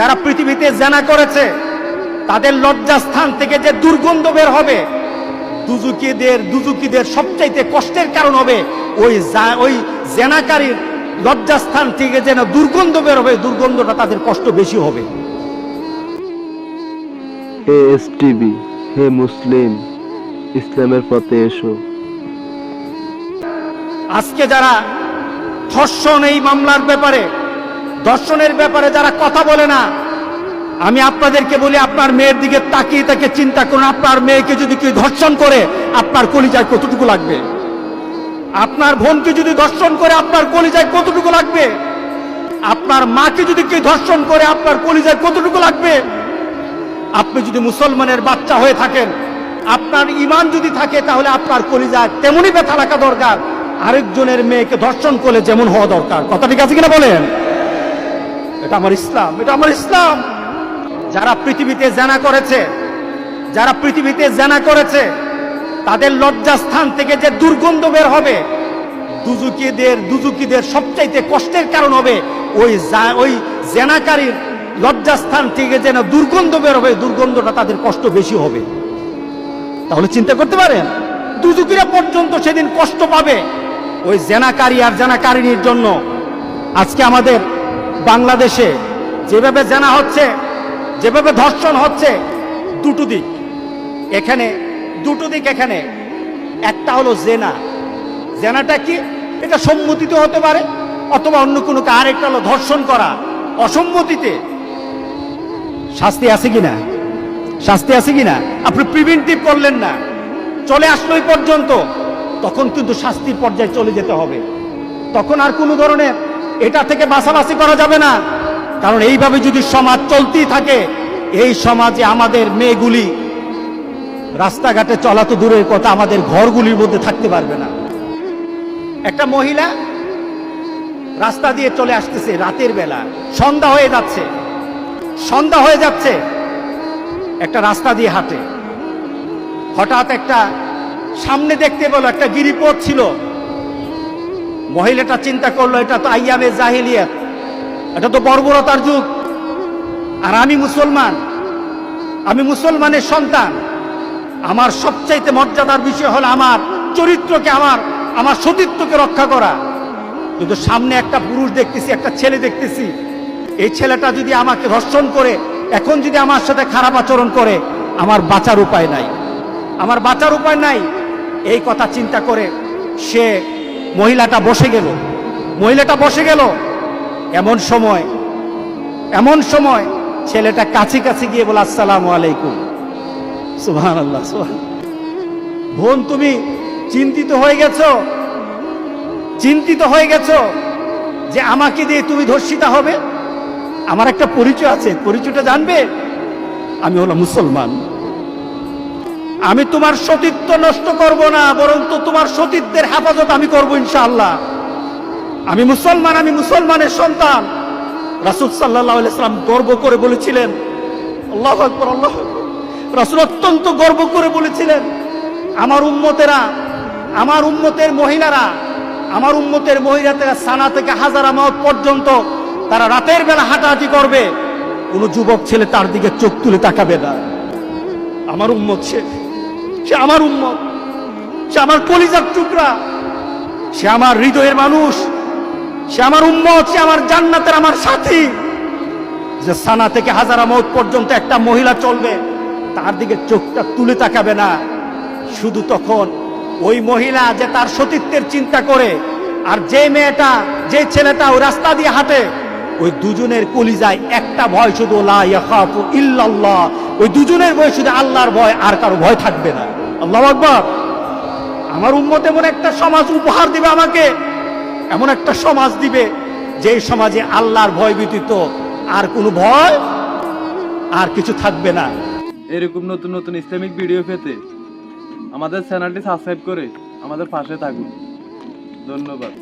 যারা পৃথিবীতে জেনা করেছে তাদের লজ্জাস্থান থেকে যে দুর্গন্ধ বের হবে দুজুকিদের দুজুকিদের সবচাইতে কষ্টের কারণ হবে ওই ওই জেনাকারীর লজ্জাস্থান থেকে যেন দুর্গন্ধ বের হবে দুর্গন্ধটা তাদের কষ্ট বেশি হবে। এস টিভি হে মুসলিম ইসলামের পথে এসো। আজকে যারা ধর্ষণ এই মামলার ব্যাপারে ধর্ষণের ব্যাপারে যারা কথা বলে না, আমি আপনাদেরকে বলি, আপনার মেয়ের দিকে তাকিয়ে তাকে চিন্তা করুন। আপনার মেয়েকে যদি কেউ ধর্ষণ করে, আপনার কলিজায় কতটুকু লাগবে? আপনার বোনকে যদি ধর্ষণ করে, আপনার কলিজায় কতটুকু লাগবে? আপনার মাকে যদি কেউ ধর্ষণ করে, আপনার কলিজায় কতটুকু লাগবে? আপনি যদি মুসলমানের বাচ্চা হয়ে থাকেন, আপনার ইমান যদি থাকে, তাহলে আপনার কলিজায় তেমনই ব্যথা রাখা দরকার। আরেকজনের মেয়েকে ধর্ষণ করলে যেমন হওয়া দরকার। কথা ঠিক আছে কিনা বলেন? এটা আমার ইসলাম, এটা আমার ইসলাম। যারা পৃথিবীতে জানা করেছে, যারা পৃথিবীতে জানা করেছে, তাদের লজ্জাস্থান থেকে যে দুর্গন্ধ বের হবে দুজুকিদের দুজুকিদের সবচাইতে কষ্টের কারণ হবে ওই ওই জেনাকারীর লজ্জাস্থান থেকে যেন দুর্গন্ধ বের হবে, দুর্গন্ধটা তাদের কষ্ট বেশি হবে। তাহলে চিন্তা করতে পারেন দুজুকিরা পর্যন্ত সেদিন কষ্ট পাবে ওই জেনাকারী আর জেনাকারিনীর জন্য। আজকে আমাদের বাংলাদেশে যেভাবে জানা হচ্ছে, যেভাবে ধর্ষণ হচ্ছে, দুটো দিক। এখানে, দুটো দিক এখানে। একটা হলো জেনা। জেনাটা কি? এটা সম্মতিতে হতে পারে, অথবা অন্য কোনো আর একটা হলো ধর্ষণ করা। অসম্মতিতে। শাস্তি আছে কিনা? শাস্তি আছে কিনা? আপনি প্রিভেন্টিভ করলেন না। চলে আসলো পর্যন্ত। তখন কিন্তু শাস্তির পর্যায়ে চলে যেতে হবে। তখন আর কোনো ধরনের এটা থেকে বাসাবাসি করা যাবে না। কারণ এইভাবে যদি সমাজ চলতেই থাকে, এই সমাজে আমাদের মেয়েগুলি রাস্তাঘাটে চলা তো দূরের কথা, আমাদের ঘরগুলির মধ্যে থাকতে পারবে না। একটা মহিলা রাস্তা দিয়ে চলে আসতেছে রাতের বেলা। সন্ধ্যা হয়ে যাচ্ছে। সন্ধ্যা হয়ে যাচ্ছে। একটা রাস্তা দিয়ে হাঁটে। হঠাৎ একটা সামনে দেখতে পেল একটা গিরিপথ ছিল। মহিলাটা চিন্তা করল, এটা তো আইয়ামে জাহিলিয়াত এটা তো বর্বরতার যুগ। আর আমি মুসলমান, আমি মুসলমানের সন্তান। আমার সবচাইতে মর্যাদার বিষয় হলো আমার চরিত্রকে, আমার আমার সতীত্বকে রক্ষা করা। কিন্তু সামনে একটা পুরুষ দেখতেছি, একটা ছেলে দেখতেছি। এই ছেলেটা যদি আমাকে ধর্ষণ করে, এখন যদি আমার সাথে খারাপ আচরণ করে, আমার বাঁচার উপায় নাই। আমার বাঁচার উপায় নাই। এই কথা চিন্তা করে সে মহিলাটা বসে গেল। মহিলাটা বসে গেল। এমন সময় এমন সময় ছেলেটা কাছে কাছে গিয়ে বলে, আসসালামু আলাইকুম। সুবহান আল্লাহ বোন, তুমি চিন্তিত হয়ে গেছো? চিন্তিত হয়ে গেছো যে আমাকে দিয়ে তুমি ধর্ষিতা হবে? আমার একটা পরিচয় আছে। পরিচয়টা জানবে? আমি হলো মুসলমান। আমি তোমার সতীত্ব নষ্ট করব না বরং তো তোমার সতীত্বের হেফাজত আমি করব ইনশাআল্লাহ। আমি মুসলমান, আমি মুসলমানের সন্তান। রাসুল সাল্লাহ ইসলাম গর্ব করে বলেছিলেন, আল্লাহ আকবর, আল্লাহ রাসুল অত্যন্ত গর্ব করে বলেছিলেন, আমার উম্মতেরা, আমার উম্মতের মহিলারা, আমার উম্মতের মহিলারা সানা থেকে হাজারা মাওত পর্যন্ত তারা রাতের বেলা হাঁটাহাঁটি করবে। কোনো যুবক ছেলে তার দিকে চোখ তুলে তাকাবে না। আমার উম্মত সে সে আমার উম্মত, সে আমার কলিজার টুকরা, সে আমার হৃদয়ের মানুষ, সে আমার উম্মত, সে আমার জান্নাতের আমার সাথী। যে সানা থেকে হাজারা মৌত পর্যন্ত একটা মহিলা চলবে, তার দিকে চোখটা তুলে তাকাবে না। শুধু তখন ওই মহিলা যে তার সতীত্বের চিন্তা করে, আর যে মেয়েটা, যে ছেলেটা ওই রাস্তা দিয়ে হাঁটে, ওই দুজনের কলিজায় একটা ভয় শুধু ইল্লাল্লাহ ওই দুজনের ভয় শুধু আল্লাহর ভয়, আর কারও ভয় থাকবে না। আল্লাহ আকবর। আমার উন্মত এমন একটা সমাজ উপহার দিবে আমাকে, এমন একটা সমাজ দিবে যে সমাজে আল্লাহর ভয় ব্যতীত আর কোনো ভয় আর কিছু থাকবে না। এরকম নতুন নতুন ইসলামিক ভিডিও পেতে আমাদের চ্যানেলটি সাবস্ক্রাইব করে আমাদের পাশে থাকুন। ধন্যবাদ।